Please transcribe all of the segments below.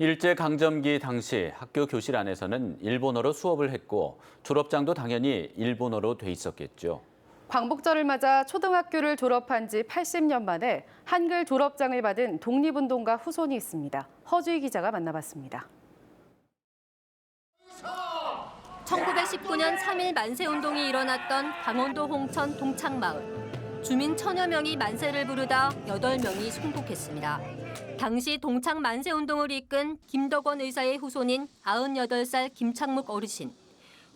일제 강점기 당시 학교 교실 안에서는 일본어로 수업을 했고 졸업장도 당연히 일본어로 돼 있었겠죠. 광복절을 맞아 초등학교를 졸업한 지 80년 만에 한글 졸업장을 받은 독립운동가 후손이 있습니다. 허주희 기자가 만나봤습니다. 1919년 3일 만세운동이 일어났던 강원도 홍천 동창마을. 주민 천여 명이 만세를 부르다 8명이 순국했습니다. 당시 동창 만세 운동을 이끈 김덕원 의사의 후손인 98살 김창묵 어르신.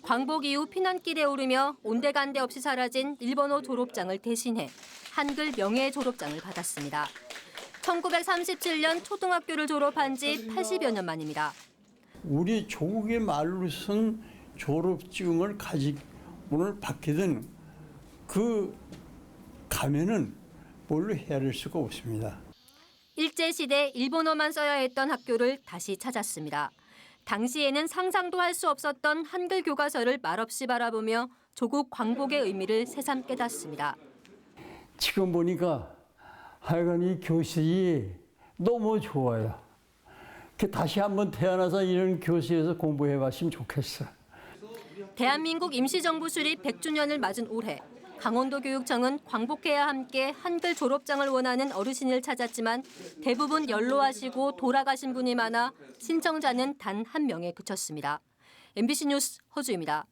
광복 이후 피난길에 오르며 온데간데 없이 사라진 일본어 졸업장을 대신해 한글 명예 졸업장을 받았습니다. 1937년 초등학교를 졸업한 지 80여 년 만입니다. 우리 조국의 말로 쓴 졸업증을 가지고 오늘 받게 된 그 가면은 뭘로 헤아릴 수가 없습니다. 일제시대 일본어만 써야 했던 학교를 다시 찾았습니다. 당시에는 상상도 할 수 없었던 한글 교과서를 말없이 바라보며 조국 광복의 의미를 새삼 깨닫습니다. 지금 보니까 하여간 이 교실이 너무 좋아요. 그 다시 한번 태어나서 이런 교실에서 공부해 봤으면 좋겠어. 대한민국 임시정부 수립 100주년을 맞은 올해 강원도 교육청은 광복해야 함께 한글 졸업장을 원하는 어르신을 찾았지만 대부분 연로하시고 돌아가신 분이 많아 신청자는 단 한 명에 그쳤습니다. MBC 뉴스 허주입니다.